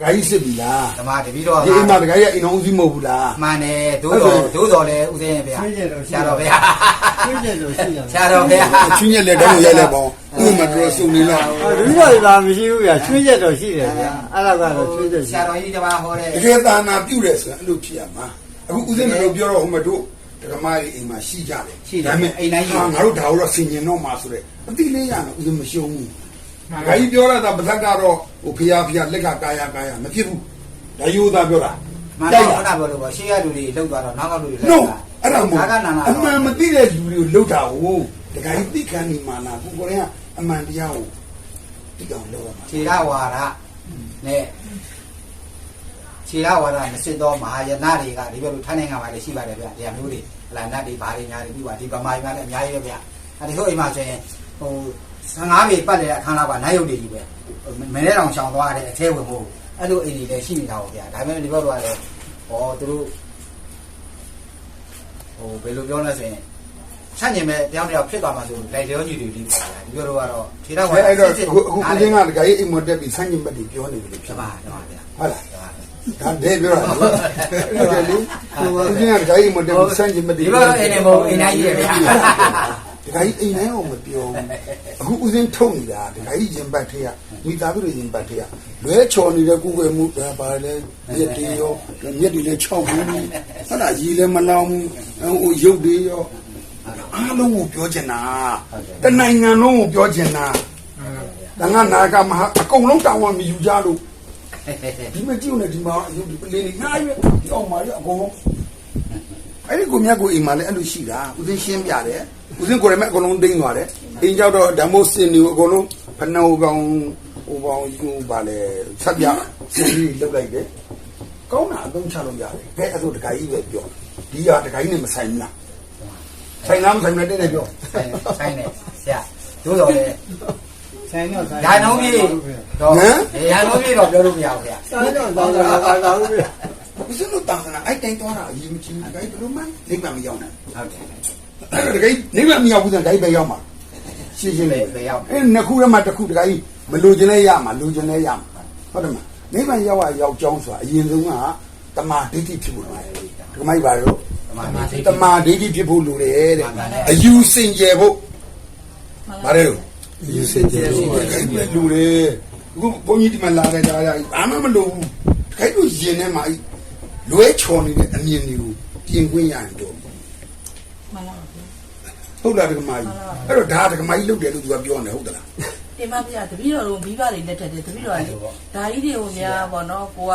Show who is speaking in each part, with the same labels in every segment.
Speaker 1: ဒကာကြီးစစ်ပြီလား
Speaker 2: ဓမ္မတပီတော့
Speaker 1: ဒီအိမ်မှာဒကာကြီးကအိမ်တော်ဦးစီးမဟုတ်ဘူးလား
Speaker 2: မှန်တယ်ဒိုးတော်ဒိုးတော်လည်းဥစဉ်ဗျာဆရာတော်ဗျာ
Speaker 3: ရှင်းတယ်လို့ရှိတယ်
Speaker 2: ဆရာတော်ဗျာ
Speaker 1: အချင်းရက်လက်တော့ရိုက်လိုက်ပါဦးဥမတော်စုံနေလား
Speaker 3: အော်ဒီလိုလာမရှိဘူးဗျာချွေးချက်တော့ရှိတယ်ဗျာအဲ့ဒါကတော့ချွေးချက်
Speaker 2: ဆ
Speaker 3: ရှိ
Speaker 2: ရာတော်ကြီးတပါဟောတဲ့
Speaker 1: တကယ်သာနာပြုတယ်ဆိုရင်အဲ့လိုဖြစ်ရမှာအခုဦးစင်းတို့ပြောတော့ဟိုမတို့ဒကမာကြီးအိမ်မှာရှိကြတယ်ဟာငါတို့ဒါတော့ဆင်ញင်တော့မှာဆိုတဲ့အတိလေးရတော့ဦးစင်းမရှုံးဘူး ဒကာကြီးပြောရတာပါဇက်ကတော့ဟိုဖျားဖျားလက်ကကာယကာယမဖြစ်ဘူးဒါယူသားပြောတာ
Speaker 2: မှန်တော့ခဏပြောလို့ပေါ့ရှေ့ရလူတွေလောက်သွားတော့နောက်ကလူတွေ
Speaker 1: no အဲ့ဒါမဟုတ်
Speaker 2: ဒါကနာနာ
Speaker 1: အမှန်မသိတဲ့လူတွေကိုလှုပ်တာဟုတ်ဒကာကြီးသိခံနေမှာလားကိုကိုရင်ကအမှန်တရားကိုသိအောင်လုပ်ရမှာ
Speaker 2: ခြေရဝါဒနဲ့ခြေရဝါဒနဲ့စစ်တော်မဟာယနာတွေကဒီဘက်လိုထိုင်းနိုင်ငံမှာလည်းရှိပါတယ်ဗျာတရားမျိုးတွေဟလာနတ်တွေဘာတွေညာတွေပြီးပါဒီဗမာပြည်မှာလည်းအများကြီးပဲဗျာအဲဒီဟိုအိမ်မှာဆိုရင်ဟို 15ပေပတ်တဲ့အခန်းလာကနိုင်ရုပ်တွေကြီးပဲမင်းနဲ့တောင်ရှောင်သွားတဲ့အသေးဝင်ဖို့အဲ့လိုအိမ်တွေလည်းရှိနေတာပေါ့ဗျာဒါပေမဲ့ဒီဘက်တော့လည်းဟောသူတို့ဟိုဘယ်လိုပြောလဲဆိုရင်ဆန့်ကျင်မဲ့တယောက်တစ်ယောက်ဖြစ်သွားမှဆိုလိုက်လျောညီတွေဒီပေါ့ဗျာဒီဘက်တော့ကတော့ခြေတော့
Speaker 1: အဲ့အဲ့တော့အခုအခုဦးစင်းကဒကာကြီးအိမ်မတက်ပြီးဆန့်ကျင်ဘက်တွေပြောနေတယ်လို့
Speaker 2: ဖြ
Speaker 1: ဖြစ်
Speaker 2: စ်
Speaker 1: ပါ
Speaker 2: ပါတော့ဗျာ
Speaker 1: ဟုတ်လားဒါတဲ့ပြောတာဟုတ်တယ်လေဦးစင်းကဒကာကြီးအိမ်မတက်ပြီးဆန့်ကျင်ဘက်တွေ
Speaker 2: ဒီဘက်အိမ်နေမဟုတ်အိမ်တိုင်းကြီးပဲဗျာ
Speaker 1: ဒကာကြီးအိမ်တိုင်းအောင်မပြောဘူးအခုဦးစင်းထုတ်နေတာဒကာကြီးရင်ပတ်ထေးကမိသားစုတွေရင်ပတ်ထေးကလွဲချော်နေတဲ့ကုကွယ်မှုဒါပါလေမြက်တွေရောမြက်တွေလည်း6ဘူးဟုတ်လားရီလည်းမလောင်ဘူးဟိုရုပ်တွေရောအားလုံးကိုပြောချင်တာတနိုင်ငံလုံးကိုပြောချင်တာတန်ခါနာကမဟာအကုန်လုံးတောင်းဝမယူကြလို့ဒီမကြည့်ဦးနဲ့ဒီမှာအယုတ်ဒီပလင်းနေငါးရွက်ဒီအောင်မှာရအကုန်လုံးအဲ့ဒီကိုမြတ်ကိုအိမ်မှာလည်းအဲ့လိုရှိတာဦးစင်းရှင်းပြတယ် ဦးစင်းကိုယ်ရမဲ့အကုန်လုံးတင်းသွားတယ်အိမ်ကြောက်တော့ဓမ္မိုးစင်တွေအကုန်လုံးဖနှောကောင်ဟိုပေါင်းယူပါလေဆက်ပြစင်ကြီးလောက်လိုက်တယ်ကောင်းတာအသုံးချလို့ရတယ်ကဲအဲ့ဒါတခါကြီးပဲပြောဒီဟာတခါကြီးနဲ့မဆိုင်ဘူးလားဆိုင်လားမဆိုင်ဘူးတဲ့တဲ့ပြော
Speaker 2: ဆိုင်ဆိုင်နေဆရာတို့တော့လေ
Speaker 3: ဆိုင်တော့ဆိုင်
Speaker 2: ဓာတ်နှုံးကြီးတော့ဓာတ်နှုံးကြီးတော့ပြောလို့မရဘူးဗျာ
Speaker 3: ဆိုင်တော့တော့တာတာဘူးဗျာ
Speaker 1: ဦးစင်းတို့တာခဏအဲ့တိုင်းသွားတာအရင်မချင်းဘူးတခါကြီးဘယ်လိုမှနိဗ္ဗာန်မရောက်နိုင်
Speaker 2: ဟုတ်တယ်
Speaker 1: အဲ့ဒါ တခါကြီးနိဗ္ဗာန်မရောက်ဘူးဆိုရင်တခါကြီးပဲရောက်မှာရှင်းရှင်းလေး
Speaker 2: ပဲရောက်
Speaker 1: အဲ့နှစ်ခုထဲမှာတစ်ခုတခါကြီးမလိုချင်လဲရမှာလိုချင်လဲရမှာဟုတ်တယ်မနိဗ္ဗာန်ရောက်ရရောက်ကြောင်းဆိုတာအရင်ဆုံးကတမာဒိဋ္ဌိဖြစ်ဖို့လိုတယ်ဒီမိုက်ပါရော
Speaker 2: ဓမ္မမာသိ
Speaker 1: တမာဒိဋ္ဌိဖြစ်ဖို့လိုတယ်တဲ့အယူစင်ကြယ်ဖို့ဗါတယ်လို့အယူစင်ကြယ်ဖို့လူလေအခုဘုန်းကြီးဒီမှာလာတဲ့ကြားရအာမမလို့ဘူးခိုင်းလို့ရင်ထဲမှာလွဲချော်နေတဲ့အမြင်တွေကိုပြင်ခွင့်ရရင်တော့
Speaker 4: မှန်လားဗျာ
Speaker 1: ဟုတ်လားဒကမာကြီးအဲ့တော့ဒါဒကမာကြီးလုပ်တယ်လို့သူကပြောနေဟုတ်သလား
Speaker 4: တင်ပါဗျာတပည့်တော်တို့မိဘတွေလက်ထက်တယ်တပည့်တော်ကလေဒါကြီးတွေကိုများပေါ့နော်ကိုက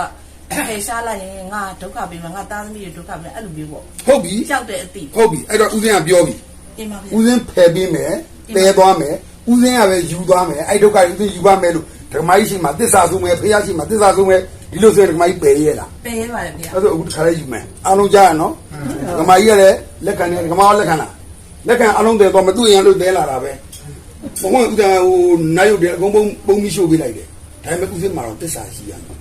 Speaker 4: ဖယ်ရှားလိုက်ရင်ငါဒုက္ခပေးမှာငါသားသမီးတွေဒုက္ခပေးအဲ့လိုမျိုးပေါ့
Speaker 1: ဟုတ်ပြီ
Speaker 4: ကြောက်တဲ့အသည့်
Speaker 1: ဟုတ်ပြီအဲ့တော့ဦးစင်းကပြောပြီ
Speaker 4: တင်ပါဗျာ
Speaker 1: ဦးစင်းဖယ်ပေးမယ်ပယ်သွားမယ်ဦးစင်းကပဲယူသွားမယ်အဲ့ဒုက္ခဦးစင်းယူပါမယ်လို့ဒကမာကြီးရှိမှသစ္စာဆုံးမယ်ဖះရှိမှသစ္စာဆုံးမယ်ဒီလိုဆိုရင်ဒကမာကြီးပယ်ရဲလား
Speaker 4: ပယ်ရပါတယ်ဗျာ
Speaker 1: အဲ့ဒါအခုတစ်ခါလေးယူမယ်အားလုံးကြားရနော်ဒကမာကြီးကလည်းလက်ခံတယ်ဒကမာကလက်ခံလား လက်ခံအားလုံးတယ်တော့မတွေ့ရင်လို့တဲလာတာပဲဘုံကဦးစင်းဟိုနိုင်ရုပ်တယ်အကုန်ပုံပုံပြီးရှို့ပေးလိုက်တယ်ဒါပေမဲ့ဦးစင်းမှာတော့သစ္စာရှိရမယ်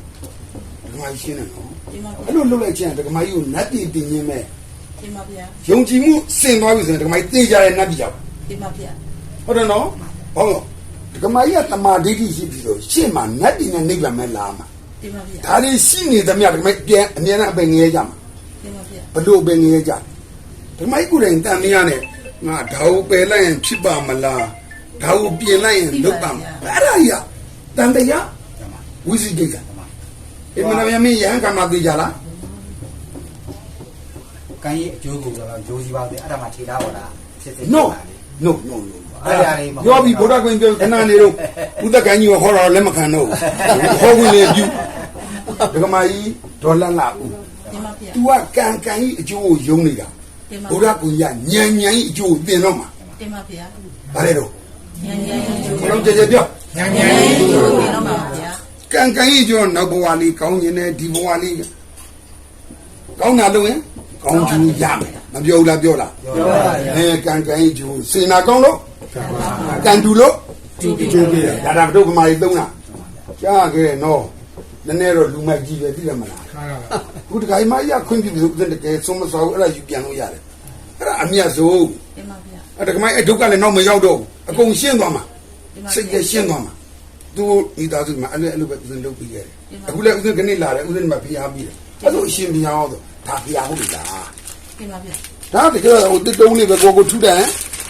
Speaker 1: ဒကမာကြီးရှင်းတယ်နော်
Speaker 4: တင်ပါဗျာ
Speaker 1: အဲ့လိုလုပ်လိုက်ခြင်းဒကမာကြီးကိုနတ်ပြည်တင်ခြင်းပဲ
Speaker 4: တင်ပါဗျာ
Speaker 1: ယုံကြည်မှုစင်သွားပြီဆိုရင်ဒကမာကြီးသိကြတဲ့နတ်ပြည်ရောက်
Speaker 4: တင်ပါဗျာ
Speaker 1: ဟုတ်တယ်နော်ဟုတ်လို့ဒကမာကြီးကတမာဒိဋ္ဌိရှိပြီဆိုရှင်းမှာနတ်ပြည်နဲ့နိဗ္ဗာန်မဲ့လာမှာ
Speaker 4: တင်ပါဗျာ
Speaker 1: ဒါလေးရှိနေသမျှဒကမာကြီးပြန်အမြဲတမ်းအပင်ငရဲကြမှာ
Speaker 4: တင်ပါဗျာ
Speaker 1: ဘလို့အပင်ငရဲကြဒကမာကြီးကိုယ်တိုင်တန်မရနဲ့ ငါဒါကိုပယ်လိုက်ရင်ဖြစ်ပါမလားဒါကိုပြင်လိုက်ရင်လုပ်ပါမလားအဲ့ဒါကြီးကတန်တရားဝိသိကိစ္စအမနာမယမင်းရဟန်းကမ္မသိကြလား
Speaker 2: ကံကြီးအကျိုးကိုတော့ဂျိုးစီပါသေးအဲ့ဒါမှခြေသားပေါ်တာဖြစ်စေ
Speaker 1: no no no no
Speaker 2: အဲ့ဒါလေးမဟုတ်
Speaker 1: ပြောပြီးဗုဒ္ဓကွင်ပြောခဏနေတော့ဥဒကန်းကြီးကဟောတော့လက်မခံတော့ဘူးဟောဝင်လေပြုဒကမာကြီးဒေါ်လန့်လာဦး
Speaker 4: တင်ပါဗျာ
Speaker 1: तू ကကံကံကြီးအကျိုးကိုယုံနေတာ
Speaker 4: တင်ပါ
Speaker 1: ဗုဒ္ဓကွင်ကြီးကညံညံကြီးအကျိုးကိုသင်တော့မှာ
Speaker 4: တင်ပါဗျာ
Speaker 1: ဗါလေတော့
Speaker 4: ညံညံညံ
Speaker 1: ဘယ်တော့ကြကြပြော
Speaker 2: ညံညံ
Speaker 4: ညံညံတင်တော့ပါဗျာ
Speaker 1: ကံကံကြီးအကျိုးနောက်ဘဝလေးကောင်းခြင်းနဲ့ဒီဘဝလေးကောင်းတာလို့ရင်ကောင်းကျိုးရမယ်မပြောဘူးလားပြောလား
Speaker 2: ပြောပါဗျာ
Speaker 1: အဲကံကံကြီးအကျိုးစေနာကောင်းလို့ကံတူလို့ကျိုးကျိုးပြဒါဒါတို့ကမာကြီးသုံးတာကြားခဲ့နော်နည်းနည်းတော့လူမိုက်ကြီးပဲသိရမလား ခုတခါကြီးမရခွင့်ပြုလို့ဥစဉ်တကယ်ဆုံးမစောဘူးအဲ့ဒါယူပြန်လို့ရတယ်အဲ့ဒါအမြတ်ဆုံး
Speaker 4: တင်ပါဗျာ
Speaker 1: အဲ့ဒါကမိုင်းအဲ့ဒုက္ခလည်းတော့မရောက်တော့ဘူးအကုန်ရှင်းသွားမှာ
Speaker 4: တင်ပါ
Speaker 1: စိတ်ကရှင်းသွားမှာသူဤသားစုမှာအဲ့လိုအဲ့လိုပဲဦးဇင်းလုပ်ပြီးခဲ့တယ်အခုလည်းဦးဇင်းခဏလာတယ်ဦးဇင်းမှာဖျားပြီးတယ်အဲ့လိုအရှင်ဘုရားဟောဆိုဒါဖျားဟုတ်ပြီလား
Speaker 4: တင်ပါဗျာ
Speaker 1: ဒါတကယ်တော့ဟိုတစ်တုံးလေးပဲကိုကိုထူတယ်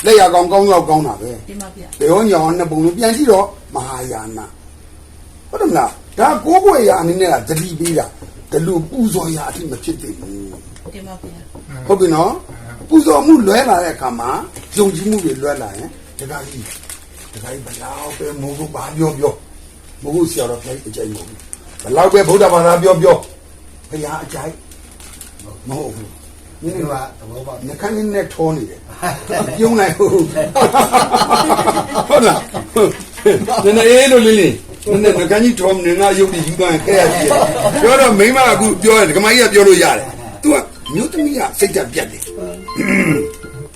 Speaker 1: လက်ရကောင်ကောင်းတော့ကောင်းတာပဲ
Speaker 4: တင်ပါဗျာ
Speaker 1: ဒေယောညောင်းနှစ်ပုံလုံးပြန်ကြည့်တော့မဟာယာနာဟုတ်တယ်မလားဒါကိုကိုရာအနေနဲ့ကတတိပေးတာ တလူပူဇော်ရာအထိမဖြစ်သေးဘူး
Speaker 4: တင်ပါဗျာ
Speaker 1: ဟုတ်ပြီနော်ပူဇော်မှုလွဲလာတဲ့အခါမှာယုံကြည်မှုတွေလွဲလာရင်တခါကြီးတခါကြီးဘလောက်ပဲမိုးကိုပါပြောပြောမိုးကိုဆရာတော်ဖျက်အကြိုက်မဟုတ်ဘူးဘလောက်ပဲဗုဒ္ဓဘာသာပြောပြောဘုရားအကြိုက်မဟုတ်ဘူး
Speaker 2: ဒီကသဘောပေါက်
Speaker 1: နှခမ်းလေးနဲ့ထောနေတယ်ပြုံးလိုက်ဟုတ်ဟုတ်လားနည်းနည်းအေးလို့လေးလေး နည်းနည်းနှခမ်းကြီးထောမနေငါရုပ်ပြီးယူသွားရင်ခဲ့ရကြည့်ပြောတော့မိမအခုပြောတယ်ဒကမကြီးကပြောလို့ရတယ် तू ကမြို့သမီးကစိတ်ဓာတ်ပြတ်တယ်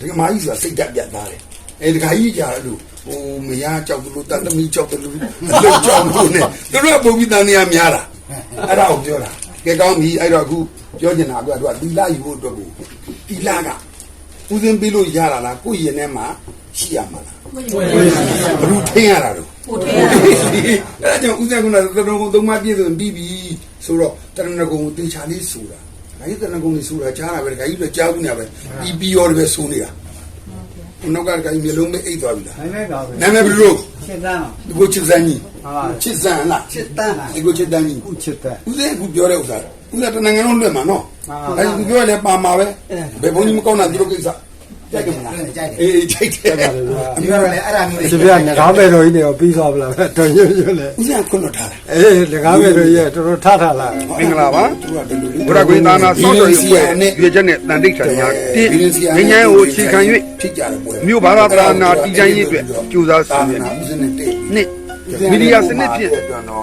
Speaker 1: ဒကမကြီးဆိုတာစိတ်ဓာတ်ပြတ်သားတယ်အဲဒကာကြီးကြာတယ်လို့ဟိုမရကြောက်လို့တန်သမီးကြောက်တယ်လို့အလုပ်ကြောက်လို့ ਨੇ သူတို့ကပုံပြီးတန်နေရများတာအဲ့ဒါကိုပြောတာကဲကောင်းပြီအဲ့တော့အခုပြောချင်တာကသူကသီလယူဖို့အတွက်ကိုသီလကဦးစင်းပြီးလို့ရတာလားကိုယ့်ရင်ထဲမှာရှိရမှာလားဘယ်လိုထင်ရတာတော့
Speaker 4: ကိုထဲရ
Speaker 1: အဲ့ဒါကြောင့်ဦးစင်းကလည်းတရဏဂုံသုံးပါးပြည့်စုံပြီးပြီဆိုတော့တရဏဂုံကိုတေချာလေးဆိုတာဒါကြီးတရဏဂုံလေးဆိုတာကြားတာပဲဒါကြီးပဲကြားဘူးနေပဲပြီးပြီးရောလည်းပဲဆိုနေတာခုနောက်ကဒါကြီးမျိုးလုံးမအိတ်သွားပြီလား
Speaker 3: နိုင်နေတော့
Speaker 1: နာမည်ဘယ်လို
Speaker 3: ချစ်တန်း
Speaker 1: ဒီကိုချစ်စမ်းကြီး
Speaker 3: ဟာ
Speaker 1: ချစ်စမ်းလား
Speaker 2: ချစ်တန်းလား
Speaker 1: ဒီကိုချစ်တမ်းကြီး
Speaker 3: ခုချစ်တဲ့
Speaker 1: ဦးစင်းအခုပြောတဲ့ဥစ္စာဦးစင်းတနင်္ဂနွေလုံးလွတ်မှာနော်
Speaker 3: အာ
Speaker 1: အဲ့ဒီပြောလဲပါမှာပဲဘယ်ဘုန်းကြီးမကောင်းတာသူတို့ကိစ္စ ကြိုက်တယ်မလား
Speaker 2: ကြိုက်တယ်
Speaker 1: အေးကြိုက်တယ်
Speaker 2: ဒီကတော့လည်းအဲ့ဒါမျိုး
Speaker 3: ဒီပြငကားမဲ့တော်ကြီးနေတော့ပြီးသွားပလားတော်ရွရွလေ
Speaker 1: ဦးစင်းကခွန်းလွတ်ထားတာ
Speaker 3: အေးငကားမဲ့တော်ကြီးကတော်တော်ထထလာ
Speaker 5: မင်္ဂလာပါ
Speaker 1: သူကဒီလိုလေး
Speaker 5: ဘုရားကွေးသာနာစောတော်ရေးပွဲရွေချက်နဲ့တန်တိတ်ချာများတိငញ្ញမ်းကိုအခြေခံ
Speaker 1: ဖြစ်ကြတယ်ပွဲ၍
Speaker 5: မြို့ဘာသာသာနာတည်တံ့ရေးအတွက်ကြိုးစားဆောင်ရွက်
Speaker 1: ဦးစင်းနဲ့တိတ်
Speaker 5: နှစ်မီဒီယာစနစ်ဖြင့်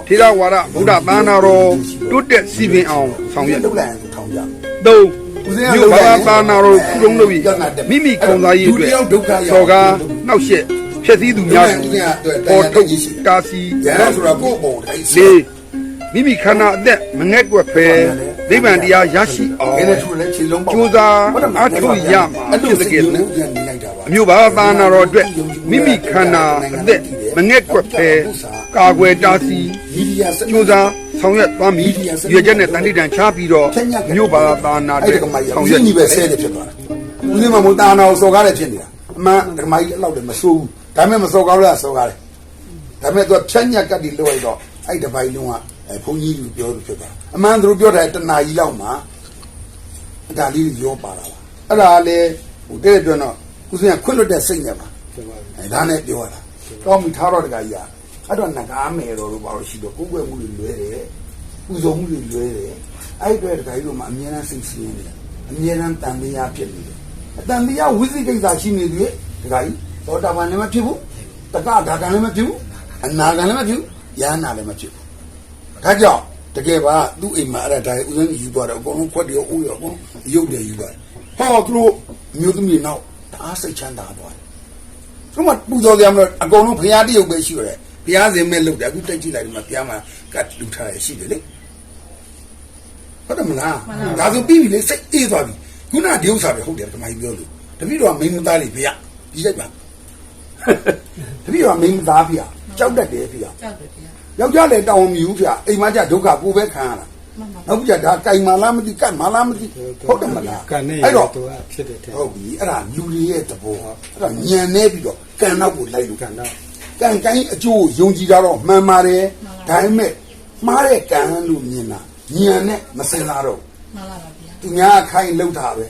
Speaker 5: ထေရဝါဒဗုဒ္ဓသာနာတော်တိုးတက်စီပင်အောင်ဆောင်ရွက်
Speaker 1: လုပ်လိုက်ရင်ထောင်ကြ
Speaker 5: သုံးမြို့ဘာသာသာနာတော်ကုလုံးတို့၏မိမိခုံစားရေးအတွက်စော်ကားနှောက်ယှက်ဖြည့်ဆည်းသူများကိုပေါ်ထုတ်တာစီ
Speaker 1: ရဟန်းဆိုတာကိုယ့်ပုံတိုင်း
Speaker 5: လေးမိမိခန္ဓာအသက်မငဲ့ကွက်ဖဲနိဗ္ဗာန်တရားရရှိအောင်
Speaker 1: အဲ့ဒါထူလည်းခြေလုံးပေါက်
Speaker 5: ကြိုးစားအားထုတ်ရမှာ
Speaker 1: အဲ့
Speaker 5: ဖြ
Speaker 1: လို
Speaker 5: စ်
Speaker 1: စ
Speaker 5: တဲ့
Speaker 1: ကေ
Speaker 5: ကဲ့
Speaker 1: လို့
Speaker 5: သို့
Speaker 1: ပြန်နေလိုက်တာပါ
Speaker 5: အမျိုးဘာသာနာတော်အတွက်မိမိခန္ဓာအသက်မငဲ့ကွက်ဖဲကာကွယ်တားဆီး
Speaker 1: မီဒီယာစ
Speaker 5: ကြိုးစား ဆောင်ရွက်သွားမည်ရွေချက်နဲ့တန်တိတန်ချပြီးတော့မြို့ဘာသာနာတွေ
Speaker 1: အဲ့ဒါကမှရ
Speaker 5: ဆောင်
Speaker 1: ဦးစ
Speaker 5: ရွက်
Speaker 1: င်းကြီးပဲဆဲတယ်ဖြစ်သွားတာဦးစင်းမမို့တာနာကိုစော်ကားတယ်ဖြစ်နေတာအမှန်ဓမ္မကြီးအဲ့လောက်လည်းမဆိုးဘူးဒါပေမဲ့မစော်ကားလို့စော်ကားတယ်ဒါပေမဲ့သူကဖြတ်ညက်ကတ်ဒီလို့ရတော့အဲ့တပိုင်းလုံးကအဲဘုန်းကြီးလူပြောလို့ဖြစ်သွားအမှန်သူတို့ပြောတယ်တနာကြီးလောက်မှာဒါလေးရောပါလာပါအဲ့ဒါလည်းဟိုတဲ့ပြောတော့ဦးစင်းကခွင့်လွတ်တဲ့စိတ်နဲ့ပါအဲဒါနဲ့ပြောရတာတော့မိထားတော့တကကြီးอ่ะ အဲ့တော့ငကားမယ်တော်လို့ပါလို့ရှိတော့ကိုယ်ွယ်မှုတွေလွဲတယ်ပူဇော်မှုတွေလွဲတယ်အဲ့အတွက်တကကြီးတို့မှအမြဲတမ်းစိတ်ဆင်းနေတယ်အမြဲတမ်းတန်တရားဖြစ်နေတယ်အတန်တရားဝိသိကိစ္စရှိနေတယ်တကကြီးသောတာပန်လည်းမဖြစ်ဘူးတက္ကဒါကံလည်းမဖြစ်ဘူးအနာကံလည်းမဖြစ်ဘူးယန္နာလည်းမဖြစ်ဘူးဒါကြောင့်တကယ်ပါသူ့အိမ်မှာအဲ့ဒါဒါဦးဇင်းယူသွားတယ်အကုန်လုံးခွက်တယ်အိုးရအကုန်လုံးရုပ်တယ်ယူသွားတယ်ဟောသူတို့မျိုးသမီးနောက်တအားစိတ်ချမ်းသာသွားတယ်သူမပူဇော်ကြမလို့အကုန်လုံးဖရားတရုပ်ပဲရှိရတယ် ဖရားစင်မဲ့လုပ်တယ်အခုတက်ကြည့်လိုက်ဒီမှာဖရားမှာကတ်လူထားရရှိတယ်လေဟုတ်တယ်မလားဒါဆိုပြီးပြီလေစိတ်အေးသွားပြီခုနဒီဥစ္စာပဲဟုတ်တယ်ဓမ္မကြီးပြောလို့တပည့်တော်ကမိန်းမသားလေးဖရားဒီလိုက်ပါတပည့်တော်ကမိန်းမသားဖရားကြောက်တတ်တယ်ဖရား
Speaker 4: ကြောက်တယ်ဗျာ
Speaker 1: ယောက်ျားလည်းတောင်းမြူဖရားအိမ်မကြဒုက္ခကိုပဲခံရတာ
Speaker 4: မှန်ပါ
Speaker 1: နောက်ကြဒါကြိုင်မာလားမသိကတ်မာလားမသိဟုတ်တယ်မလား
Speaker 3: ကန်နေ
Speaker 1: အဲ့တော့
Speaker 3: သူကဖြစ်တယ်တဲ့
Speaker 1: ဟုတ်ပြီအဲ့ဒါလူတွေရဲ့သဘောအဲ့ဒါညံနေပြီးတော့ကံနောက်ကိုလိုက်လို့
Speaker 3: ကန်တော့
Speaker 1: ကံကိုင်းအကျိုးကိုယုံကြည်တာတော့မှန်ပါတယ်ဒါပေမဲ့မှားတဲ့ကံလို့မြင်တာညံနဲ့မစင်လာတော့
Speaker 4: မှန်လားပါဗျာ
Speaker 1: သူများခိုင်းလောက်တာပဲ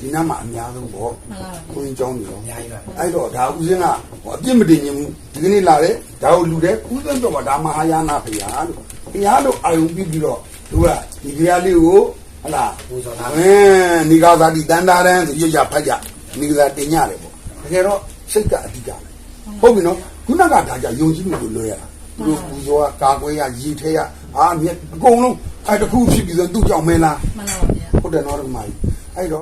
Speaker 1: ဒီနားမှာအများဆုံးပေါ့
Speaker 4: မှန်လားပါ
Speaker 1: ကိုရင်ကျောင်းနေတော့
Speaker 2: အများကြီးပါ
Speaker 1: အဲ့တော့ဒါဦးစင်းကဟိုအပြစ်မတင်ရင်ဘူးဒီကနေ့လာတယ်ဒါကိုလူတယ်ဦးစင်းတော့ဒါမဟာယာနာဖရာလို့ဖရာလို့အာယုံပြီးပြီးတော့သူကဒီဖရာလေးကိုဟလာ
Speaker 2: ပူဇော်တာ
Speaker 1: အင်းနေကားသာတိတန်တာရန်ဆိုရရဖတ်ကြနေကားတင်ရတယ်ပေါ့တကယ်တော့စိတ်ကအဓိကပဲ ဟုတ်ပြီနော်ခုနကဒါကြယုံကြည်မှုကိုလွှဲရတာသူတို့ပူဇော်ကကာကွယ်ရရည်ထဲရအာမြက်အကုန်လုံးအဲ့တခုဖြစ်ပြီးဆိုသူ့ကြောင့်မဲလား
Speaker 4: မှန်လားပါဗျာ
Speaker 1: ဟုတ်တယ်နော်ဒီမှာကြီး